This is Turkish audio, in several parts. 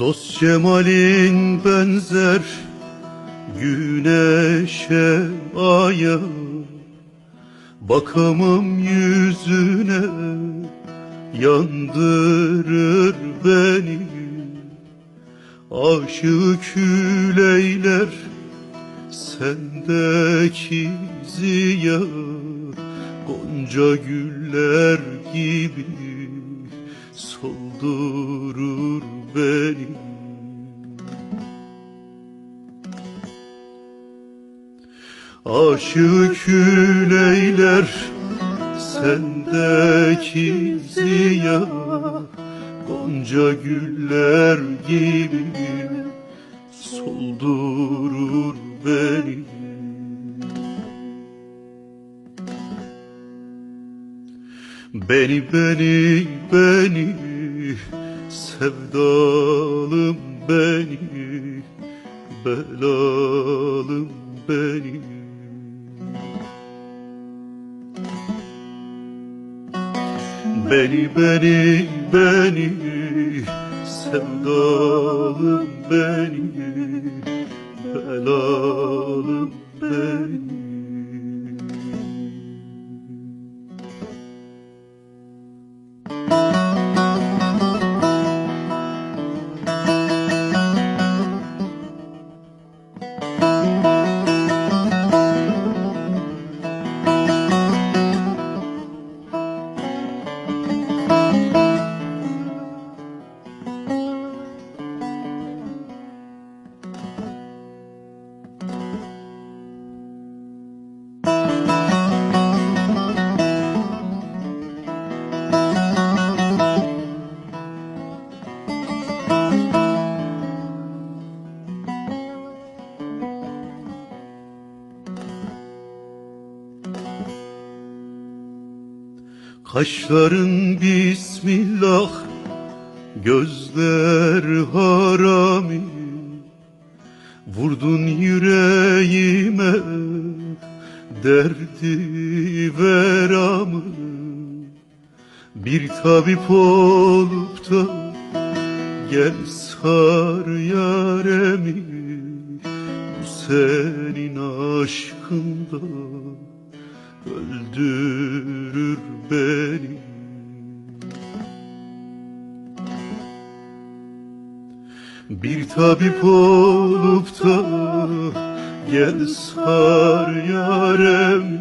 Dost cemalin benzer güneşe aya Bakamam yüzüne yandırır beni. Aşık küleyler sendeki ziya Gonca güller gibi soldurur beni. Aşık küleyler sendeki ziya. Gonca güller gibi soldurur beni Beni beni beni sevdalım beni belalım beni. Beni beni beni sevdalım beni belalım Kaşların bismillah Gözler harami. Vurdun yüreğime Derdi veramı. Bir tabip olup da Gel sar yaremi. Bu senin aşkından öldürür beni. Bir tabip olup da gel sar yaremi.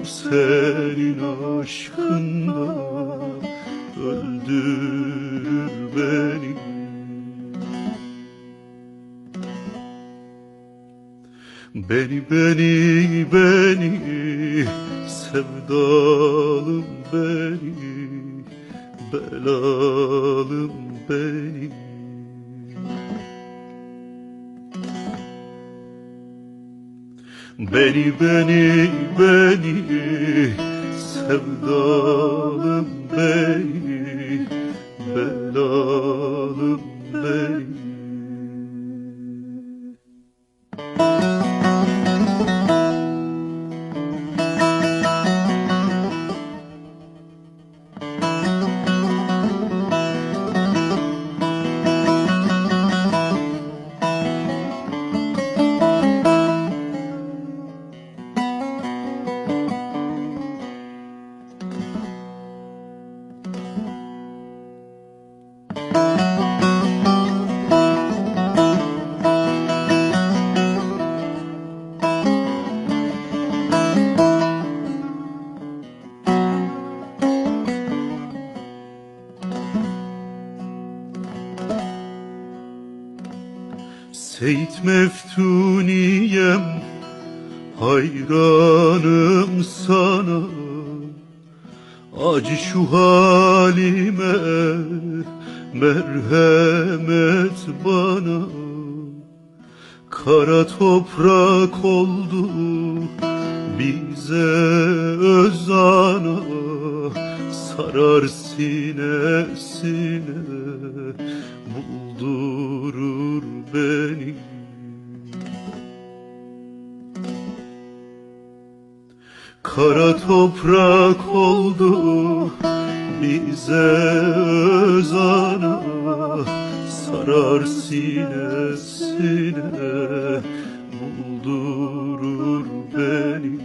Bu senin aşkından öldürür beni Beni beni beni sevdalım beni belalım beni. Beni beni beni sevdalım beni belalım Seyit Meftuniyem hayranım sana. Acı şu halime merhamet bana. Kara toprak oldu bize özana. Sarar sinesine özana sarar sinesine buldurur beni.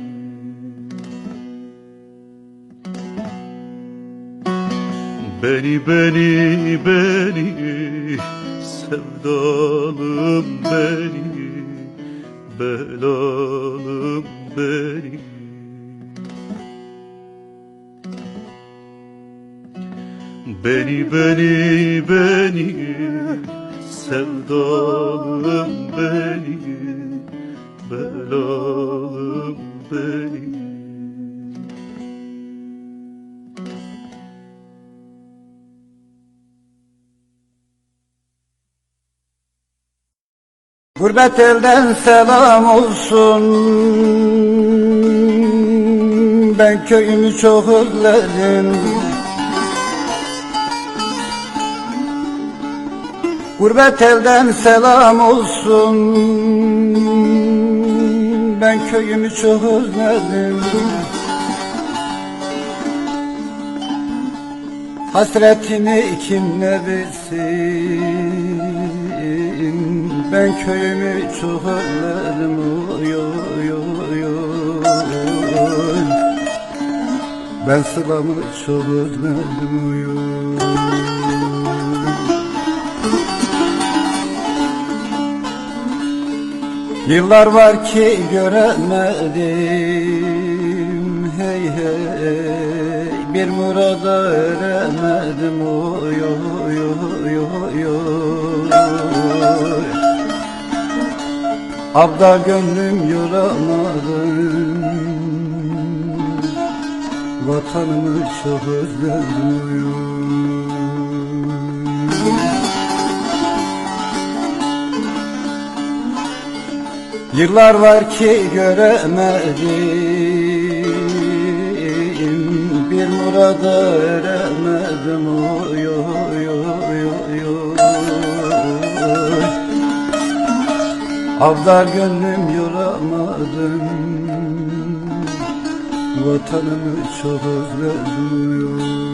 Beni beni beni sevdalım beni belalım beni Beni beni beni sevdalım beni belalım beni. Gurbet elden selam olsun. Ben köyümü çok özledim Gurbet elden selam olsun. Ben köyümü çok özledim. Hasretimi kim ne bilsin? Ben köyümü çok özledim. Ben sılamı çok özledim. Oy Yıllar var ki göremedim. Hey hey Bir murada eremedim oy oy oy oy oy. Abda gönlüm yoramadım. Vatanımı çok özledim. oy Yıllar var ki göremedim. Bir murada eremedim oy oy oy oy oy. Avdar gönlüm yoramadım. Vatanımı çok özledim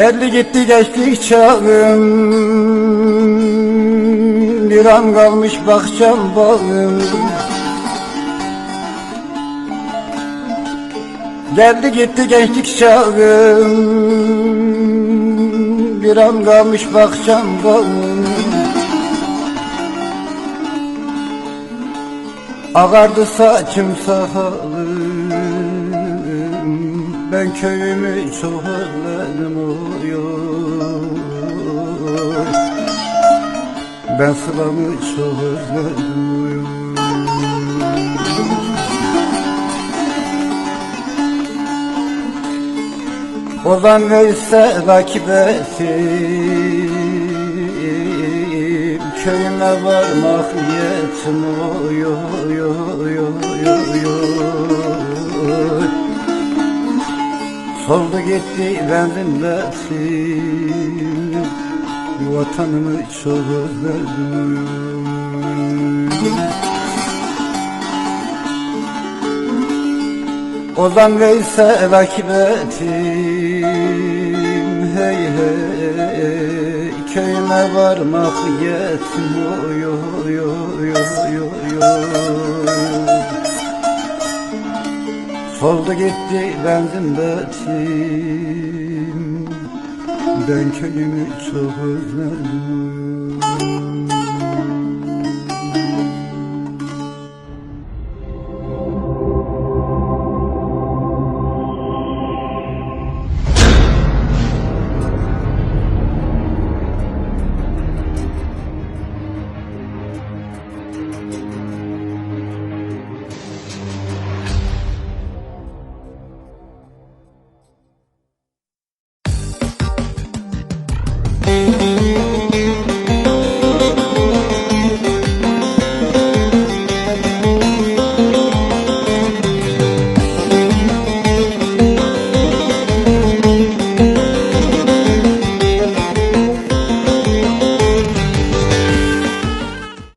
Geldi gitti geçti çağım. Bir an kalmış bahçem bağım. Geldi gitti gençlik çağım. Bir an kalmış bahçem bağım. Ağardı saçım sakalım Ben köyümü çok özledim oy Ben sılamı çok özledim oy Ozan Veysel rakip ettim Köyüme varmak niyetim oy Soldu gitti benzin versin Vatanımı çok özledim Ozan Veysel akibetim Hey hey Köyüme varmak yetmiyor yo, yo, yo, yo. Soldu gitti benzin betim Ben kendimi çok özledim